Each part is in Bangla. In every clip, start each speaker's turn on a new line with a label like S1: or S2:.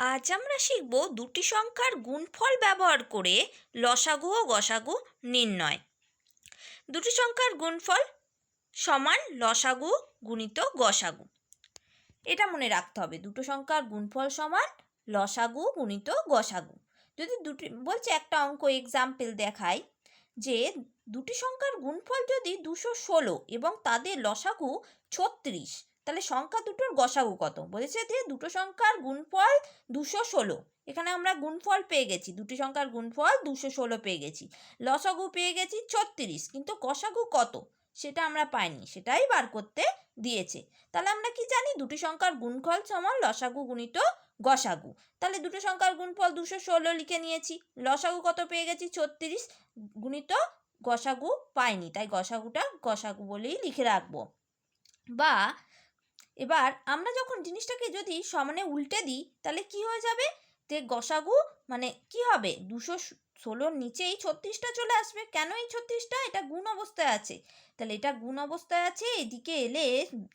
S1: আজ আমরা শিখব দুটি সংখ্যার গুণফল ব্যবহার করে লসাগু ও গসাগু নির্ণয়। দুটি সংখ্যার গুণফল সমান লসাগু গুণিত গসাগু। এটা মনে রাখতে হবে, দুটো সংখ্যার গুণফল সমান লসাগু গুণিত গসাগু। যদি দুটি, বলছে একটা অঙ্ক এক্সাম্পল দেখায় যে দুটি সংখ্যার গুণফল যদি দুশো ষোলো এবং তাদের লসাগু ছত্রিশ তাহলে সংখ্যা দুটোর গসাগু কত? বলেছে যে দুটো সংখ্যার গুণফল দুশো ষোলো। এখানে আমরা গুণফল পেয়ে গেছি। দুটি সংখ্যার গুণফল দুশো ষোলো পেয়ে গেছি। লসাগু পেয়ে গেছি ছত্রিশ। কিন্তু গসাগু কত? সেটা আমরা পাইনি। সেটাই বার করতে দিয়েছে। তাহলে আমরা কি জানি? দুটি সংখ্যার গুণফল সমান লসাগু গুণিত গসাগু। তাহলে দুটো সংখ্যার গুণফল দুশো ষোলো লিখে নিয়েছি। লসাগু কত পেয়ে গেছি? ছত্রিশ গুণিত গসাগু পাইনি। তাই গসাগুটা গসাগু বলেই লিখে রাখব। বা এবার আমরা যখন জিনিসটাকে যদি সমানে উল্টে দিই, তাহলে কি হয়ে যাবে? তে গসাগু মানে কি হবে? দুশো ষোলোর নিচেই ছত্রিশটা চলে আসবে। কেন এই ছত্রিশটা? এটা গুণ অবস্থায় আছে। তাহলে এটা গুণ অবস্থায় আছে, এদিকে এলে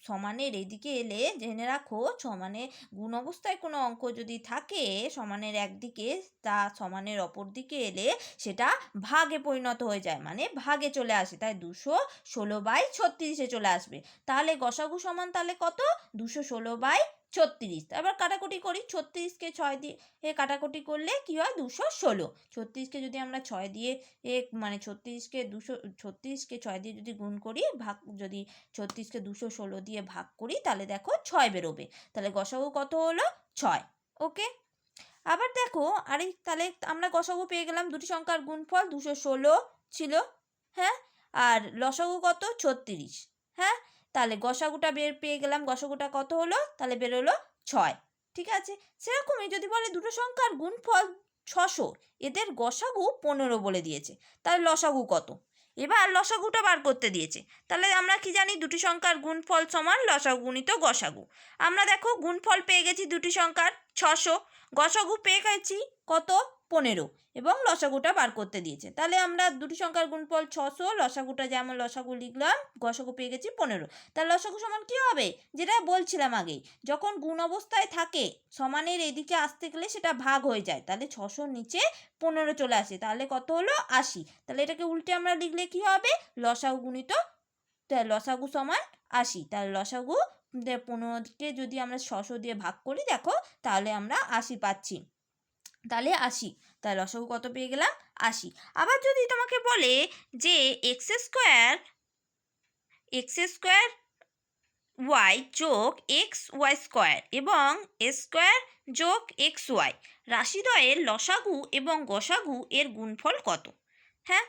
S1: সমানের এদিকে এলে জেনে রাখো, সমানে গুণ অবস্থায় কোনো অঙ্ক যদি থাকে, সমানের একদিকে তা সমানের অপর দিকে এলে সেটা ভাগে পরিণত হয়ে যায় মানে ভাগে চলে আসে। তাই দুশো ষোলো বাই ছত্রিশে চলে আসবে। তাহলে গসাগু সমান তাহলে কত? দুশো ষোলো বাই ছত্রিশ। এবার কাটাকুটি করি, ছত্রিশকে ছয় দিয়ে, এ কাটাকুটি করলে কী হয়? দুশো ষোলো। ছত্রিশকে যদি আমরা ছয় দিয়ে, এ মানে ছত্রিশকে দুশো, ছত্রিশকে ছয় দিয়ে যদি গুণ করি, ভাগ, যদি ছত্রিশকে দুশো ষোলো দিয়ে ভাগ করি, তাহলে দেখো ছয় বেরোবে। তাহলে গসাগু কত হলো? ছয়। ওকে? আবার দেখো আরে তাহলে আমরা গসাগু পেয়ে গেলাম দুটি সংখ্যার গুণফল, দুশো ষোলো ছিল হ্যাঁ? আর লসাগু কত? ছত্রিশ হ্যাঁ? তাহলে গসাগুটা বের পেয়ে গেলাম। গসাগুটা কত হলো? তাহলে বেরোলো ছয়। ঠিক আছে? সেরকমই যদি বলে দুটো সংখ্যার গুণফল ছশো, এদের গসাগু পনেরো বলে দিয়েছে। তাহলে লসাগু কত? এবার লসাগুটা বার করতে দিয়েছে। তাহলে আমরা কি জানি? দুটি সংখ্যার গুণফল সমান লসাগু গুণিত গসাগু। আমরা দেখো, গুণফল পেয়ে গেছি দুটি সংখ্যার ছশো। গসাগু পেয়ে গেছি কত? পনেরো এবং লসাগুটা বার করতে দিয়েছে। তাহলে আমরা দুটি সংখ্যার গুণফল ছশো, লসাগুটা যেমন লসাগু লিখলাম গসাগু পেয়ে গেছি পনেরো। তাহলে লসাগু সমান কী হবে? যেটা বলছিলাম আগেই, যখন গুণ অবস্থায় থাকে, সমানের এদিকে আসতে গেলে সেটা ভাগ হয়ে যায়। তাহলে ছশোর নিচে পনেরো চলে আসে। তাহলে কত হলো? আশি। তাহলে এটাকে উল্টে আমরা লিখলে কি হবে? লসাগু গুণিত লসাগু সমান আশি। তাহলে লসাগু পনেরোকে যদি আমরা ছশো দিয়ে ভাগ করি, দেখো, তাহলে আমরা আশি পাচ্ছি। তাহলে আশি। তাহলে লসাগু কত পেয়ে গেলাম? আশি। আবার যদি তোমাকে বলে যে x square x square y যোগ এক্স ওয়াই স্কোয়ার এবং স্কোয়ার যোগ এক্স ওয়াই, রাশিদ্বয়ের লসাগু এবং গসাগু এর গুণফল কত? হ্যাঁ?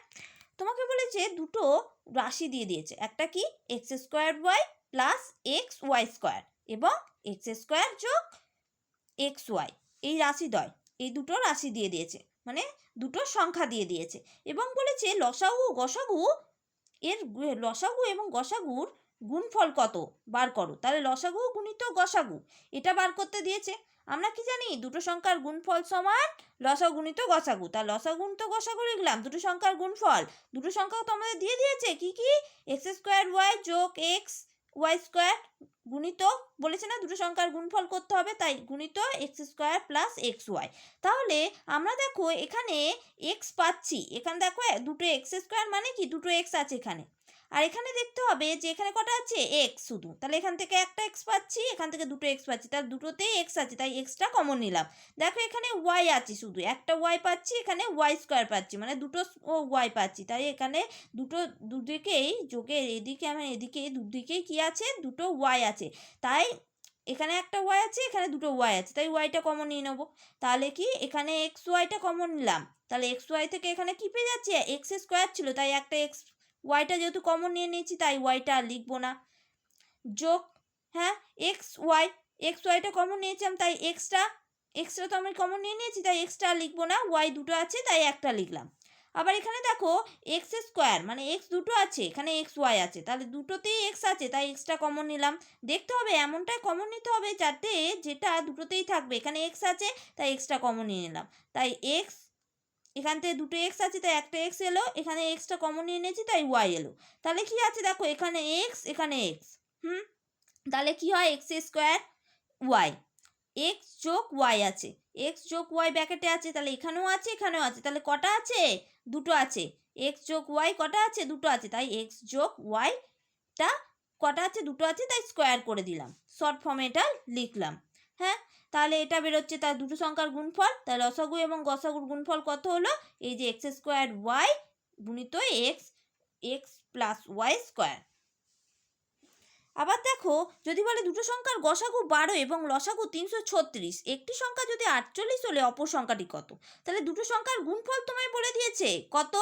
S1: তোমাকে বলেছে দুটো রাশি দিয়ে দিয়েছে। একটা কি? X square y plus x y square এবং এক্স স্কোয়ার যোগ এক্স ওয়াই। এই রাশিদ্বয়। এই দুটো রাশি দিয়ে দিয়েছে মানে দুটো সংখ্যা দিয়ে দিয়েছে। এবং বলেছে লসাগু গসাগু, এর লসাগু এবং গসাগুর গুণফল কত? বার করো। তাহলে লসাগু গুণিত গসাগু, এটা বার করতে দিয়েছে। আমরা কি জানি? দুটো সংখ্যার গুণফল সমান লসাগু গুণিত গসাগু। তা লসাগু গুণিত গসাগু লিখলাম, দুটো সংখ্যার গুণফল। দুটো সংখ্যা তো আমাদের দিয়ে দিয়েছে, কি কি? এক্স স্কোয়ার ওয়াই যোগ এক্স ওয়াই স্কোয়ার গুণিত বলেছে না, দুটো সংখ্যার গুণফল করতে হবে, তাই গুণিত x square plus x y. তাহলে আমরা দেখো এখানে এক্স পাচ্ছি, এখানে দেখো দুটো এক্স স্কোয়ার মানে কি? দুটো এক্স আছে এখানে। আর এখানে দেখতে হবে যে এখানে কটা আছে? এক্স শুধু। তাহলে এখান থেকে একটা এক্স পাচ্ছি, এখান থেকে দুটো এক্স পাচ্ছি। তাহলে দুটোতেই এক্স আছে, তাই এক্সটা কমন নিলাম। দেখো এখানে ওয়াই আছে শুধু। একটা ওয়াই পাচ্ছি, এখানে ওয়াই স্কোয়ার পাচ্ছি। মানে দুটো ওয়াই পাচ্ছি। তাই এখানে দুটো দুদিকেই যোগে এদিকে আমার এদিকে দুদিকেই কী আছে? দুটো ওয়াই আছে। তাই এখানে একটা ওয়াই আছে, এখানে দুটো ওয়াই আছে। তাই ওয়াইটা কমন নিয়ে নেব। তাহলে কি? এখানে এক্স ওয়াইটা কমন নিলাম। তাহলে এক্স ওয়াই থেকে এখানে কী পেয়ে যাচ্ছে? এক্স স্কোয়ার ছিল। তাই একটা এক্স ওয়াইটা যেহেতু কমন নিয়ে নিয়েছি, তাই ওয়াইটা আর লিখব না। যোগ হ্যাঁ এক্স ওয়াই এক্স ওয়াইটা কমন নিয়েছিলাম তাই এক্সটা এক্সট্রা তো আমি কমন নিয়ে নিয়েছি, তাই এক্সট্রা লিখব না। ওয়াই দুটো আছে, তাই একটা লিখলাম। আবার এখানে দেখো এক্স স্কোয়ার মানে এক্স দুটো আছে, এখানে এক্স ওয়াই আছে, তাহলে দুটোতেই এক্স আছে, তাই এক্সটা কমন নিলাম। দেখতে হবে, এমনটাই কমন নিতে হবে যাতে যেটা দুটোতেই থাকবে, এখানে এক্স আছে, তাই এক্সটা কমন নিয়ে নিলাম। তাই এক্স এখান থেকে দুটো এক্স আছে, তাই একটা এক্স এলো, এখানে এক্সটা কমন নিয়ে নিয়েছি, তাই ওয়াই এলো। তাহলে কি আছে দেখো, এখানে এক্স এখানে এক্স হুম? তাহলে কি হয়? এক্স স্কোয়ার ওয়াই এক্স যোগ ওয়াই আছে এক্স যোগ ওয়াই ব্যাকেটে আছে, তাহলে এখানেও আছে এখানেও আছে, তাহলে কটা আছে? দুটো আছে এক্স যোগ ওয়াই কটা আছে? দুটো আছে, তাই এক্স যোগ ওয়াইটা কটা আছে? দুটো আছে, তাই স্কোয়ার করে দিলাম। শর্ট ফর্মে এটা লিখলাম। হ্যাঁ? তাহলে এটা বেরোচ্ছে, তার দুটো সংখ্যার গুণফল তাহলে লসাগু এবং গসাগুর গুণফল কত হলো? এই যে এক্স স্কোয়ার ওয়াই গুণিত x x plus y square আবার দেখো, যদি বলে দুটো সংখ্যার গসাগু বারো এবং লসাগু তিনশো ছত্রিশ, একটি সংখ্যা যদি আটচল্লিশ হলে অপর সংখ্যাটি কত? তাহলে দুটো সংখ্যার গুণফল তোমায় বলে দিয়েছে কত?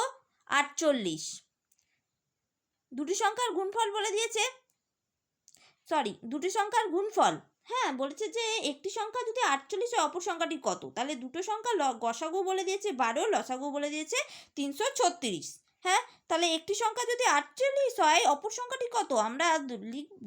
S1: আটচল্লিশ। দুটি সংখ্যার গুণফল বলে দিয়েছে? সরি দুটি সংখ্যার গুণফল হ্যাঁ বলেছে যে একটি সংখ্যা যদি আটচল্লিশ হয়, অপর সংখ্যাটি কত? তাহলে দুটো সংখ্যা ল, গসাগু বলে দিয়েছে বারো, লসাগু বলে দিয়েছে তিনশো ছত্রিশ। হ্যাঁ তাহলে একটি সংখ্যা যদি আটচল্লিশ হয়, অপর সংখ্যাটি কত? আমরা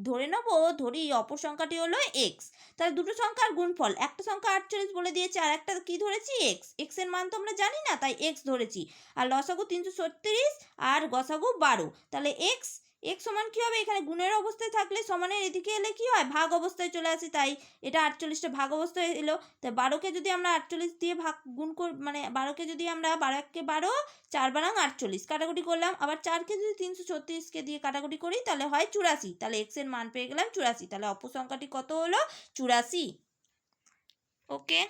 S1: ধরে নেব, ধরি অপর সংখ্যাটি হলো এক্স তাহলে দুটো সংখ্যার গুণফল, একটা সংখ্যা আটচল্লিশ বলে দিয়েছে, আর একটা কি ধরেছি? এক্স এক্সের মান তো আমরা জানি না, তাই এক্স ধরেছি। আর লসাগু তিনশো ছত্রিশ, আর গসাগু বারো। তাহলে এক্স এক্স সমান কী হবে? এখানে গুণের অবস্থায় থাকলে সমানের এদিকে এলে কি হয়? ভাগ অবস্থায় চলে আসে, তাই এটা আটচল্লিশটা ভাগ অবস্থায় এলো। তাই বারোকে যদি আমরা আটচল্লিশ দিয়ে ভাগ গুণ কর মানে বারোকে যদি আমরা বারো এককে বারো, চার বারাং আটচল্লিশ, কাটাকুটি করলাম। আবার চারকে যদি তিনশো ছত্রিশকে দিয়ে কাটাকুটি করি, তাহলে হয় চুরাশি। তাহলে এক্সের মান পেয়ে গেলাম চুরাশি। তাহলে অপর সংখ্যাটি কত হলো? চুরাশি। ওকে?